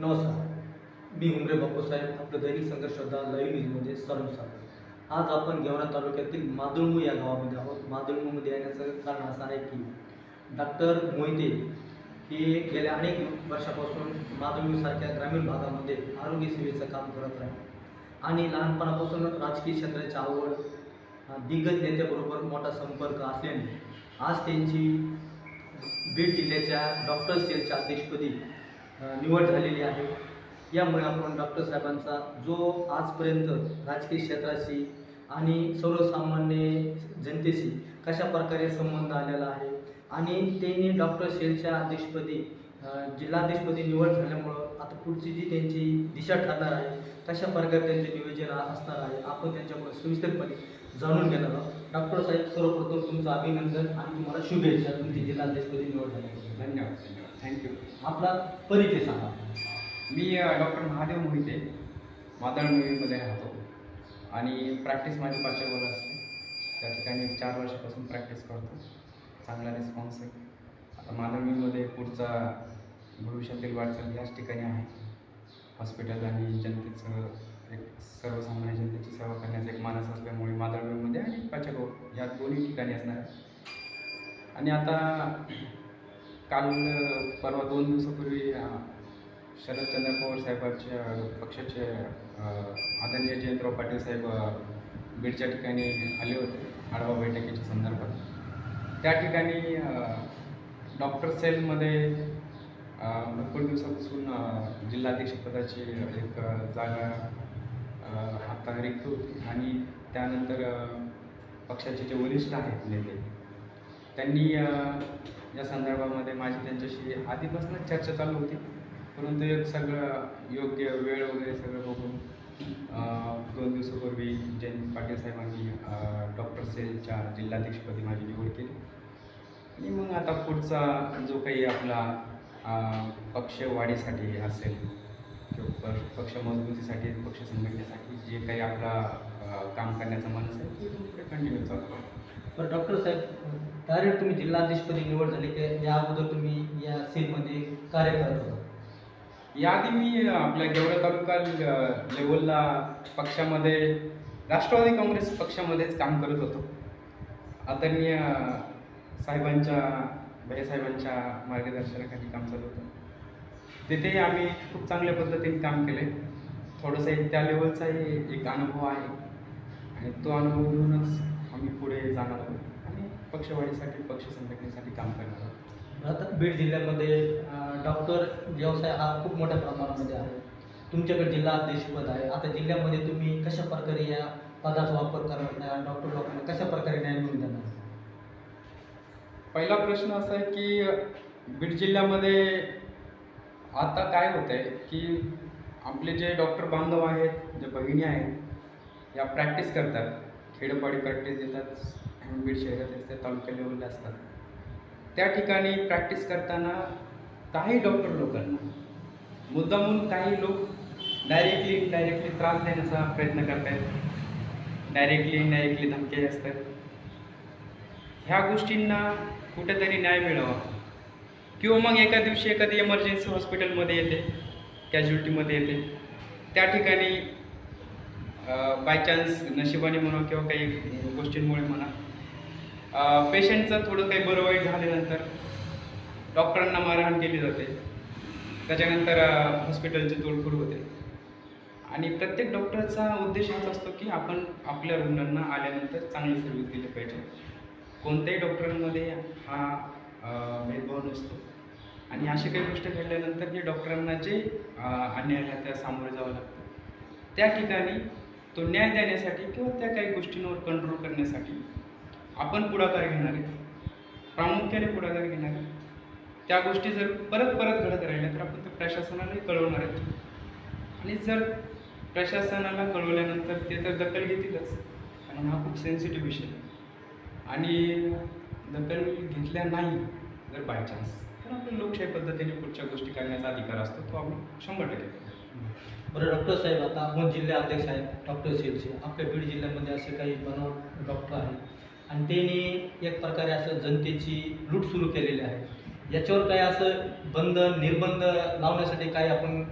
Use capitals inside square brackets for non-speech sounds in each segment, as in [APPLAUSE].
नमस्कार. मी उमरे बापूसाहेब आपलं दैनिक संघर्षदा लाईव्ह न्यूजमध्ये सर्व स्वागत. आज आपण गेवरा तालुक्यातील मादुळमू या गावामध्ये आहोत. मादुळमूमध्ये येण्याचं कारण असं आहे की डॉक्टर मोहिते हे गेल्या अनेक वर्षापासून मादुळमूसारख्या ग्रामीण भागामध्ये आरोग्य सेवेचं काम करत आहे आणि लहानपणापासून राजकीय क्षेत्राची आवड दिग्गज नेत्याबरोबर मोठा संपर्क असल्याने आज त्यांची बीड जिल्ह्याच्या डॉक्टर सेलच्या अध्यक्षपदी निवड झालेली आहे. यामुळे आपण डॉक्टर साहेबांचा जो आजपर्यंत राजकीय क्षेत्राशी आणि सर्वसामान्य जनतेशी कशा प्रकारे संबंध आलेला आहे आणि त्यांनी डॉक्टर शेलच्या अध्यक्षपदी जिल्हाध्यक्षपदी निवड झाल्यामुळं आता पुढची जी त्यांची दिशा ठरणार आहे कशा प्रकारे त्यांचे नियोजन असणार आहे आपण त्यांच्याकडून सविस्तरपणे जाणून घेणार आहोत. डॉक्टर साहेब सर्वप्रथम तुमचं अभिनंदन आणि तुम्हाला शुभेच्छा. तुमची जिल्हाध्यक्षपदी निवड झाली धन्यवाद धन्यवाद. थँक्यू आपला परिचय सांगा. मी डॉक्टर महादेव मोहिते. मादळ मूवीमध्ये राहतो. आणि प्रॅक्टिस माझी पाचव्यावर असते. त्या ठिकाणी चार वर्षापासून प्रॅक्टिस करतो. चांगला रिस्पॉन्स आहे. आता मादळ मूवीमध्ये पुढचा भविष्यातील वाटचाल याच ठिकाणी आहे. हॉस्पिटल आणि जनतेचं एक सर्वसामान्य जनतेची सेवा करण्याचा एक मानस असल्यामुळे मादळ मूवीमध्ये आणि पाचगाव या दोन्ही ठिकाणी असणार आणि आता काल परवा दोन दिवसापूर्वी शरदचंद्र पवार साहेबांच्या पक्षाचे आदरणीय जयंतराव पाटील साहेब बीडच्या ठिकाणी आले होते आढावा बैठकीच्या संदर्भात. त्या ठिकाणी डॉक्टर सेलमध्ये भरपूर दिवसापासून जिल्हाध्यक्षपदाची एक जागा आता रिक्त होती. आणि त्यानंतर पक्षाचे जे वरिष्ठ आहेत नेते त्यांनी या संदर्भामध्ये माझी त्यांच्याशी आधीपासूनच चर्चा चालू होती. परंतु एक सगळं योग्य वेळ वगैरे सगळं बघून दोन दिवसापूर्वी जयंत पाटील साहेबांनी डॉक्टर सेलच्या जिल्हाध्यक्षपदी माझी निवड केली. आणि मग आता पुढचा जो काही आपला पक्ष वाढीसाठी असेल किंवा पक्ष मजबूतीसाठी पक्ष संघटनेसाठी जे काही आपला काम करण्याचा मनस आहे ते कंटिन्यू चालू बरं डॉक्टर साहेब डायरेक्ट तुम्ही जिल्हाधीशपदी निवड झाली की? या अगोदर तुम्ही या सेलमध्ये कार्य करत होता. याआधी मी आपल्या गेवरा तालुका लेवलला पक्षामध्ये राष्ट्रवादी काँग्रेस पक्षामध्येच काम करत होतो. आदरणीय साहेबांच्या भैयासाहेबांच्या मार्गदर्शनाखाली काम चालू होतं. तिथे आम्ही खूप चांगल्या पद्धतीने काम केले. थोडंसं एक त्या लेवलचाही एक अनुभव आहे. आणि तो अनुभव घेऊनच आम्ही पुढे जाणार आहोत. आणि पक्षवाढीसाठी पक्ष संघटनेसाठी काम करणार आहोत. आता बीड जिल्ह्यामध्ये डॉक्टर व्यवसाय हा खूप मोठ्या प्रमाणामध्ये आहे. तुमच्याकडे जिल्हा अध्यक्षपद आहे. आता जिल्ह्यामध्ये तुम्ही कशा प्रकारे या पदाचा वापर करणार नाही? डॉक्टर लोकांना कशा प्रकारे न्याय मिळवून देणार? पहिला प्रश्न असा आहे की बीड जिल्ह्यामध्ये आता काय होत आहे की आपले जे डॉक्टर बांधव आहेत जे भगिनी आहेत या प्रॅक्टिस करतात. खेडोपाडी प्रॅक्टिस देतात बीड शहरात असतात तालुका लेवलला असतात. त्या ठिकाणी प्रॅक्टिस करताना काही डॉक्टर लोकांना मुद्दामून काही लोक डायरेक्टली इनडायरेक्टली त्रास देण्याचा प्रयत्न करतात डायरेक्टली इनडायरेक्टली धमके असतात. ह्या गोष्टींना कुठेतरी न्याय मिळावा. किंवा मग एका दिवशी एखादी इमर्जन्सी हॉस्पिटलमध्ये येते कॅज्युलिटीमध्ये येते. त्या ठिकाणी बाय चान्स नशिबाने म्हणा किंवा काही गोष्टींमुळे म्हणा. पेशंटचं थोडं काही बरं वाईट झाल्यानंतर डॉक्टरांना मारहाण केली जाते. त्याच्यानंतर हॉस्पिटलची तोडफोड होते. आणि प्रत्येक डॉक्टरचा उद्देश हाच असतो की आपण आपल्या रुग्णांना आल्यानंतर चांगली सर्विस दिली पाहिजे. कोणत्याही डॉक्टरांमध्ये हा भेदभाव नसतो. आणि अशी काही गोष्ट घडल्यानंतर जे डॉक्टरांना जे अन्याय अन्यायाला त्या सामोरे जावं लागतं. त्या ठिकाणी तो न्याय देण्यासाठी किंवा त्या काही गोष्टींवर कंट्रोल करण्यासाठी आपण पुढाकार घेणार आहे. प्रामुख्याने पुढाकार घेणार आहे. त्या गोष्टी जर परत परत घडत राहिल्या तर आपण ते प्रशासनालाही कळवणार आहेत. आणि जर प्रशासनाला कळवल्यानंतर ते तर दखल घेतीलच. कारण हा खूप सेन्सिटिव्ह विषय आहे. आणि दखल घेतल्या नाही जर बाय चान्स तर आपल्या लोकशाही पद्धतीने पुढच्या गोष्टी करण्याचा अधिकार असतो तो आपण शंभर टक्के बरं डॉक्टर साहेब आता आपण जिल्हा अध्यक्ष आहेत डॉक्टर सेलचे आपल्या बीड जिल्ह्यामध्ये असे काही बनवट डॉक्टर आहेत. आणि त्यांनी एक प्रकारे असं जनतेची लूट सुरू केलेली आहे. याच्यावर काय असं बंधन निर्बंध लावण्यासाठी काय आपण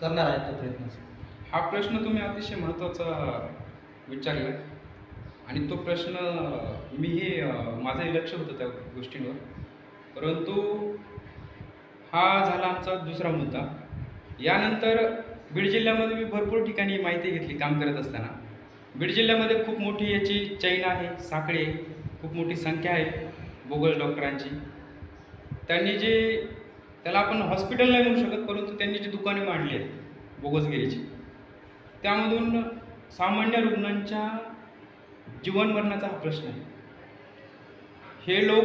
करणार आहेत त्या प्रयत्न हा प्रश्न तुम्ही अतिशय महत्त्वाचा विचारला आणि तो प्रश्न मीही माझंही लक्ष होतं त्या गोष्टींवर. परंतु हा झाला आमचा दुसरा मुद्दा. यानंतर बीड जिल्ह्यामध्ये मी भरपूर ठिकाणी माहिती घेतली काम करत असताना. बीड जिल्ह्यामध्ये खूप मोठी याची चैन आहे साखळी आहे खूप मोठी संख्या आहे बोगस डॉक्टरांची. त्यांनी जे त्याला आपण हॉस्पिटल नाही म्हणू शकत परंतु त्यांनी जी दुकाने मांडली आहेत बोगसगिरीची त्यामधून सामान्य रुग्णांच्या जीवन मरणाचा हा प्रश्न आहे. हे लोक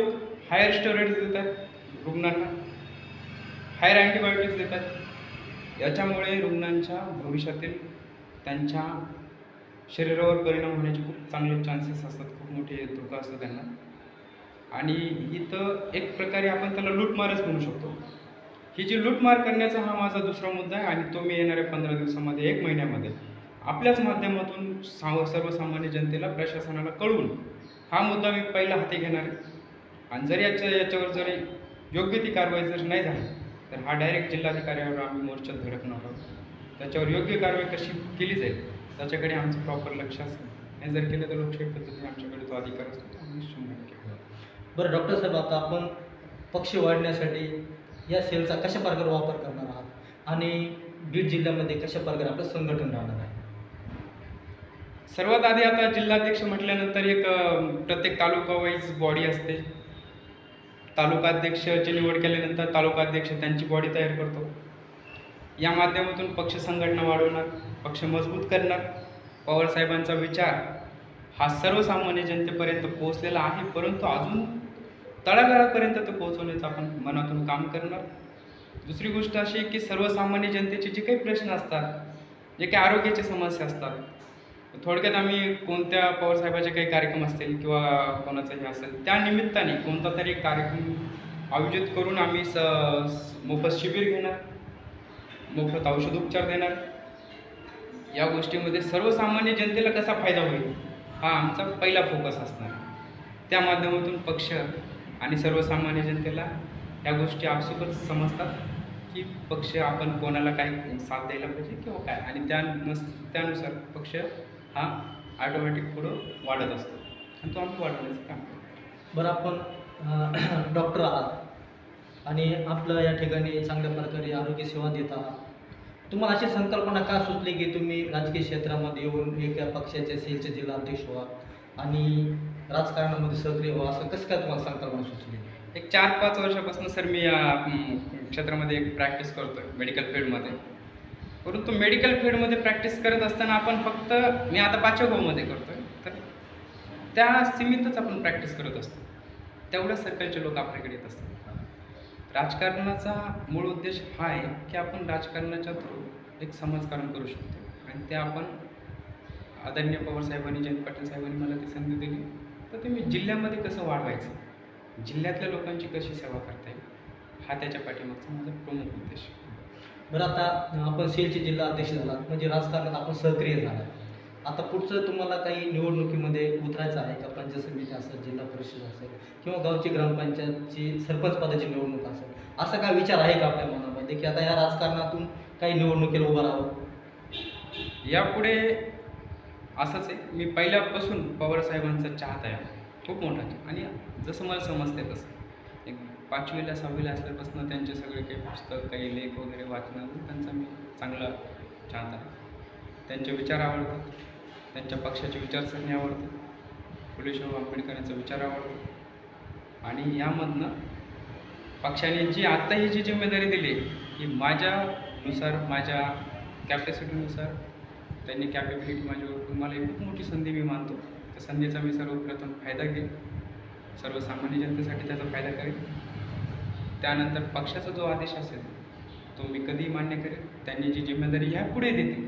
हायर स्टेरॉइड्स देतात रुग्णांना हायर अँटीबायोटिक्स देतात. याच्यामुळे रुग्णांच्या भविष्यातील त्यांच्या शरीरावर परिणाम होण्याचे खूप चांगले चान्सेस असतात. खूप मोठे धोका असतो त्यांना. आणि इथं एक प्रकारे आपण त्याला लूटमारच म्हणू शकतो. ही जी लूटमार करण्याचा हा माझा दुसरा मुद्दा आहे आणि तो मी येणाऱ्या पंधरा दिवसामध्ये एक महिन्यामध्ये आपल्याच माध्यमातून साव सर्वसामान्य जनतेला प्रशासनाला कळवून हा मुद्दा मी पहिला हाती घेणार आहे. आणि जर याच्या याच्यावर जर योग्य ती कारवाई जर नाही झाली तर हा डायरेक्ट जिल्हाधिकाऱ्यावर आम्ही मोर्चात धडकणार आहोत. त्याच्यावर योग्य कारवाई कशी केली जाईल त्याच्याकडे आमचं प्रॉपर लक्ष असेल. हे जर केलं तर लोकशाही पद्धतीने आमच्याकडे तो अधिकार असतो तो आम्ही शंभर टक्के करू. बरं डॉक्टर साहेब आता आपण पक्ष वाढण्यासाठी या सेलचा कशा प्रकारे वापर करणार आहात? आणि बीड जिल्ह्यामध्ये कशा प्रकारे आपलं संघटन राहणार आहे? सर्वात आधी आता जिल्हाध्यक्ष म्हटल्यानंतर एक प्रत्येक तालुका वाईज बॉडी असते. तालुकाध्यक्षाची निवड केल्यानंतर तालुकाध्यक्ष त्यांची बॉडी तयार करतो. या माध्यमातून पक्ष संघटना वाढवणार पक्ष मजबूत करणार. पवारसाहेबांचा विचार हा सर्वसामान्य जनतेपर्यंत पोहोचलेला आहे परंतु अजून तळागाळापर्यंत तो पोहोचवण्याचं आपण मनातून काम करणार. दुसरी गोष्ट अशी आहे की सर्वसामान्य जनतेचे जे काही प्रश्न असतात जे काही आरोग्याच्या समस्या असतात थोडक्यात आम्ही कोणत्या पवारसाहेबाचे काही कार्यक्रम असतील किंवा कोणाचंही असेल त्या निमित्ताने कोणता तरी कार्यक्रम आयोजित करून आम्ही स मोफत शिबिर घेणार मोफत औषधोपचार देणार. या गोष्टीमध्ये सर्वसामान्य जनतेला कसा फायदा होईल हा आमचा पहिला फोकस असणार. त्या माध्यमातून पक्ष आणि सर्वसामान्य जनतेला या गोष्टी आपसुकच समजतात की पक्ष आपण कोणाला काय साथ द्यायला पाहिजे किंवा काय. आणि त्या त्यानुसार पक्ष हा ऑटोमॅटिक पुढं वाढत असतो. आणि तो आम्ही वाढवण्याचं काम करतो. बरं आपण डॉक्टर [CLEARS THROAT] आहात आणि आपलं या ठिकाणी चांगल्या प्रकारे आरोग्य सेवा देत आहात. तुम्हाला अशी संकल्पना का सुचली की तुम्ही राजकीय क्षेत्रामध्ये येऊन एका पक्षाचे सेलचे जिल्हा अध्यक्ष व्हा आणि राजकारणामध्ये सक्रिय व्हा असं कसं काय तुम्हाला संकल्पना सुचली? एक चार पाच वर्षापासून सर मी या क्षेत्रामध्ये एक प्रॅक्टिस करतो आहे मेडिकल फील्डमध्ये परंतु मेडिकल फील्डमध्ये प्रॅक्टिस करत असताना आपण फक्त मी आता पाचव्या करतो आहे तर त्या सीमितच आपण प्रॅक्टिस करत असतो. तेवढ्या सर्कलचे लोक आपल्याकडे येत असतात. राजकारणाचा मूळ उद्देश हा आहे की आपण राजकारणाच्या थ्रू एक समाजकारण करू शकतो. आणि ते आपण आदरणीय पवारसाहेबांनी जयंत पाटील साहेबांनी मला ती संधी दिली. तर ते मी जिल्ह्यामध्ये कसं वाढवायचं? जिल्ह्यातल्या लोकांची कशी सेवा करता येईल? हा त्याच्या पाठीमागचा माझा प्रमुख उद्देश बरं आता आपण सेलचे जिल्हा अध्यक्ष झालात म्हणजे राजकारणात आपण सक्रिय झाला आता पुढचं तुम्हाला काही निवडणुकीमध्ये उतरायचं आहे का? पंचायत समिती असेल जिल्हा परिषद असेल किंवा गावची ग्रामपंचायतची सरपंच पदाची निवडणूक असेल असा काय विचार आहे का आपल्या मनामध्ये की आता या राजकारणातून काही निवडणुकीला उभं राहावं? यापुढे असंच आहे. मी पहिल्यापासून पवारसाहेबांचा चाहत आहे. खूप मोठा. आणि जसं मला समजते तसं. पाचवीला सहावीला असल्यापासून त्यांचे सगळे काही पुस्तक काही लेख वगैरे वाचणं त्यांचा मी चांगला चाहत. आहे त्यांचे विचार आवडतात. त्यांच्या पक्षाची विचारसरणी आवडते फुले शाहू आंबेडकरांचा विचार आवडतो आणि यामधनं पक्षाने जी आत्ता ही जी जिम्मेदारी दिली ही माझ्यानुसार माझ्या कॅपॅसिटीनुसार त्यांनी कॅपेबिलिटी माझ्यावर मला एक खूप मोठी संधी मी मानतो. त्या संधीचा मी सर्वप्रथम फायदा घेईन. सर्वसामान्य जनतेसाठी त्याचा फायदा करेन. त्यानंतर पक्षाचा जो आदेश असेल तो मी कधीही मान्य करेन. त्यांनी जी जिम्मेदारी ह्या पुढे देतील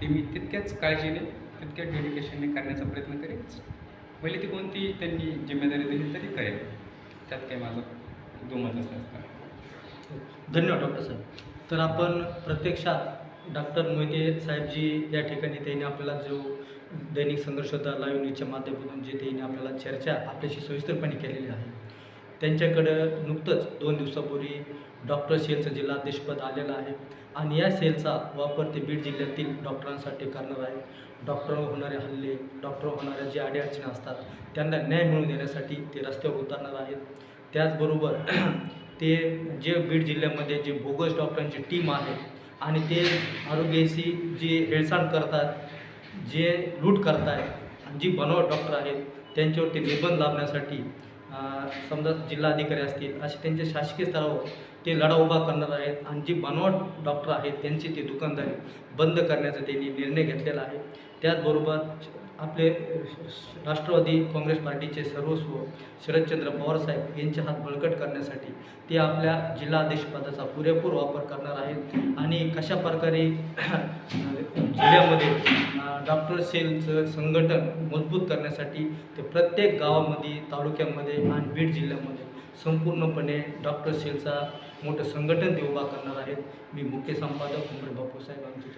ती मी तितक्याच काळजीने तितक्या डेडिकेशनने करण्याचा प्रयत्न करेन. भले ती कोणती त्यांनी जिम्मेदारी दिली तरी करेल त्यात काही माझं दुमत असण्याचं कारण. धन्यवाद डॉक्टर साहेब. तर आपण प्रत्यक्षात डॉक्टर मोहिते साहेबजी या ठिकाणी त्यांनी आपल्याला जो दैनिक संघर्ष होता लाईव्ह न्यूजच्या माध्यमातून जे त्यांनी आपल्याला चर्चा आपल्याशी सविस्तरपणे केलेली आहे. त्यांच्याकडं नुकतंच दोन दिवसापूर्वी डॉक्टर सेलचं जिल्हाध्यक्षपद आलेलं आहे. आणि या सेलचा वापर ते बीड जिल्ह्यातील डॉक्टरांसाठी करणार आहे. डॉक्टर होणारे हल्ले डॉक्टर होणाऱ्या जे अडीअडचणी असतात त्यांना न्याय मिळवून देण्यासाठी ते रस्त्यावर उतरणार आहेत. त्याचबरोबर [CLEARS THROAT] ते जे बीड जिल्ह्यामध्ये जे बोगस डॉक्टरांची टीम आहे आणि ते आरोग्याशी जे हेळसांड करतात जे लूट करतायत आणि जी बनावट डॉक्टर आहेत त्यांच्यावरती निर्बंध लावण्यासाठी समजा जिल्हाधिकारी असतील असे त्यांच्या शासकीय स्तरावर ते लढा उभा करणार आहेत. आणि जी बनावट डॉक्टर आहेत त्यांची ती दुकानदारी बंद करण्याचा त्यांनी निर्णय घेतलेला आहे. त्याचबरोबर आपले राष्ट्रवादी काँग्रेस पार्टीचे सर्वस्व शरदचंद्र पवारसाहेब यांचे हात बळकट करण्यासाठी ते आपल्या जिल्हाध्यक्षपदाचा पुरेपूर वापर करणार आहेत. आणि कशा प्रकारे जिल्ह्यामध्ये डॉक्टर सेलचं संघटन मजबूत करण्यासाठी ते प्रत्येक गावामध्ये तालुक्यामध्ये आणि बीड जिल्ह्यामध्ये संपूर्णपणे डॉक्टर सेलचा मोठं संघटन ते उभा करणार आहेत. मी मुख्य संपादक उमरे बापूसाहेब आमचे